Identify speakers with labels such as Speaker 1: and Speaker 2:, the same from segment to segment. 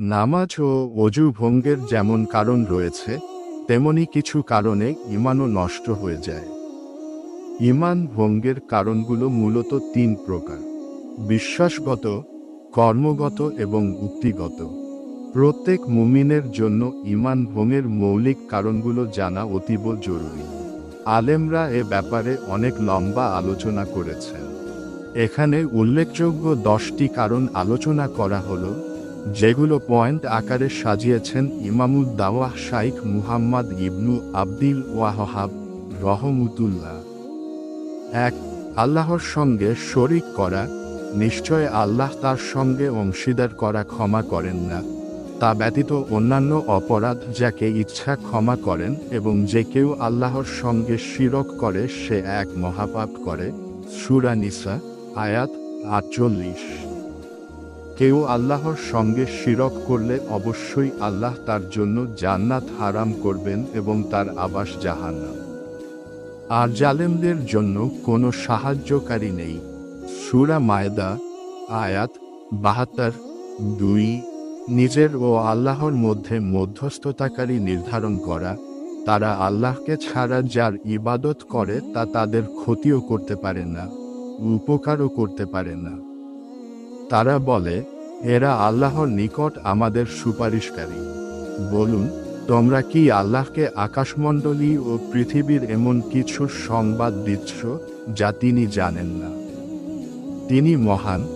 Speaker 1: নামাজ ও অজু ভঙ্গের যেমন কারণ রয়েছে, তেমনি কিছু কারণে ইমানও নষ্ট হয়ে যায়। ইমান ভঙ্গের কারণগুলো মূলত তিন প্রকার। বিশ্বাসগত, কর্মগত এবং উক্তিগত। প্রত্যেক মুমিনের জন্য ইমান ভঙ্গের মৌলিক কারণগুলো জানা অতীব জরুরি। আলেমরা এ ব্যাপারে অনেক লম্বা আলোচনা করেছেন। এখানে উল্লেখযোগ্য দশটি কারণ আলোচনা করা হলো। যেগুলো পয়েন্ট আকারে সাজিয়েছেন ইমামুদ দাওয়াহ শাইখ মুহাম্মদ ইবনু আব্দিল ওয়াহাব রহমুতুল্লাহ। এক, আল্লাহর সঙ্গে শরিক করা। নিশ্চয় আল্লাহ তার সঙ্গে অংশীদার করা ক্ষমা করেন না। তা ব্যতীত অন্যান্য অপরাধ যাকে ইচ্ছা ক্ষমা করেন এবং যে কেউ আল্লাহর সঙ্গে শিরক করে সে এক মহাপাপ করে। সুরা নিসা, আয়াত আটচল্লিশ। কেউ আল্লাহর সঙ্গে শিরক করলে অবশ্যই আল্লাহ তার জন্য জান্নাত হারাম করবেন এবং তার আবাস জাহান্নাম। আর জালেমদের জন্য কোনো সাহায্যকারী নেই। সুরা মায়দা, আয়াত বাহাত্তর, দুই, নিজের ও আল্লাহর মধ্যে মধ্যস্থতাকারী নির্ধারণ করা। তারা আল্লাহকে ছাড়া যার ইবাদত করে তা তাদের ক্ষতিও করতে পারে না, উপকারও করতে পারে না। তারা বলে এরা আল্লাহর নিকট আমাদের সুপারিশকারী। বলুন, তোমরা কি আল্লাহকে আকাশমণ্ডলী ও পৃথিবীর এমন কিছু সংবাদ দিচ্ছ যা তিনি জানেন না? তিনি মহান,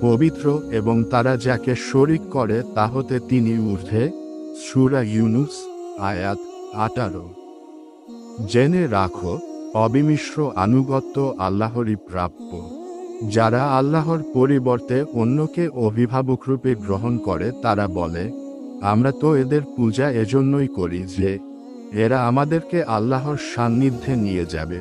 Speaker 1: পবিত্র এবং তারা যাকে শরিক করে তা হতে তিনি ঊর্ধ্বে। সুরা ইউনুস, আয়াত আঠারো। জেনে রাখো, অবিমিশ্র আনুগত্য আল্লাহরই প্রাপ্য। যারা আল্লাহর পরিবর্তে অন্যকে অভিভাবক রূপে গ্রহণ করে, তারা বলে, আমরা তো এদের পূজা এজন্যই করি যে, এরা আমাদেরকে আল্লাহর সান্নিধ্যে নিয়ে যাবে।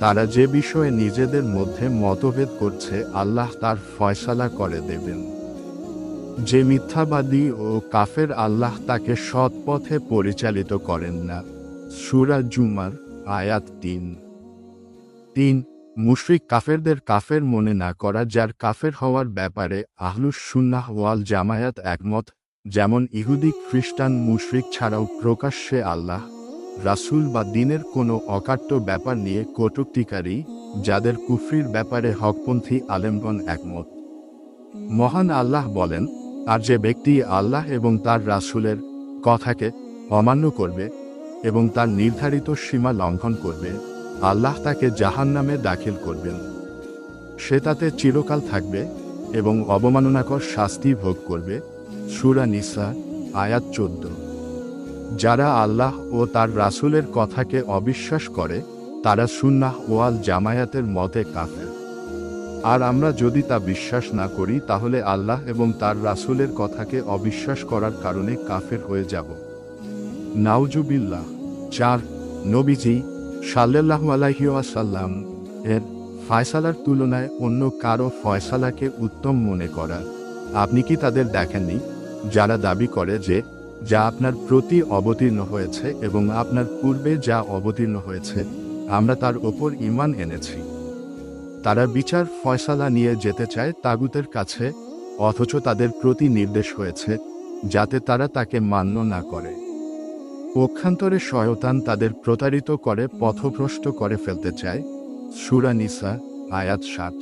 Speaker 1: তারা যে বিষয়ে নিজেদের মধ্যে মতভেদ করছে, আল্লাহ তার ফয়সালা করে দেবেন। যে মিথ্যাবাদী ও কাফের, আল্লাহ তাকে সৎ পথে পরিচালিত করেন না। সুরা জুমার আয়াত তিন। তিন মুশরিক কাফেরদের কাফের মনে না করা যার কাফের হওয়ার ব্যাপারে আহলুস সুন্নাহ ওয়াল জামায়াত একমত, যেমন ইহুদি, খ্রিস্টান, মুশরিক ছাড়াও প্রকাশ্যে আল্লাহ, রাসূল বা দিনের কোনো অকাট্য ব্যাপার নিয়ে কটুক্তিকারী, যাদের কুফরির ব্যাপারে হকপন্থী আলেমগণ একমত। মহান আল্লাহ বলেন, আর যে ব্যক্তি আল্লাহ এবং তার রাসূলের কথাকে অমান্য করবে এবং তার নির্ধারিত সীমা লঙ্ঘন করবে আল্লাহ তাকে জাহান্নামে দাখিল করবেন। সে তাতে চিরকাল থাকবে এবং অবমাননাকর শাস্তি ভোগ করবে। সুরা নিসা, আয়াত চোদ্দ। যারা আল্লাহ ও তার রাসূলের কথাকে অবিশ্বাস করে, তারা সুন্নাহ ওয়াল জামায়াতের মতে কাফের। আর আমরা যদি তা বিশ্বাস না করি, তাহলে আল্লাহ এবং তার রাসূলের কথাকে অবিশ্বাস করার কারণে কাফের হয়ে যাব। নাউজুবিল্লাহ, চার, নবীজি সাল্লাল্লাহু আলাইহি ওয়াসাল্লাম এর ফয়সালার তুলনায় অন্য কারও ফয়সালাকে উত্তম মনে করা। আপনি কি তাদের দেখেননি? যারা দাবি করে যে, যা আপনার প্রতি অবতীর্ণ হয়েছে এবং আপনার পূর্বে যা অবতীর্ণ হয়েছে, আমরা তার ওপর ইমান এনেছি। তারা বিচার ফয়সালা নিয়ে যেতে চায় তাগুতের কাছে, অথচ তাদের প্রতি নির্দেশ হয়েছে, যাতে তারা তাকে মান্য না করে। পক্ষান্তরে শয়তান তাদের প্রতারিত করে পথভ্রষ্ট করে ফেলতে চায়। সুরানিসা আয়াত সাত।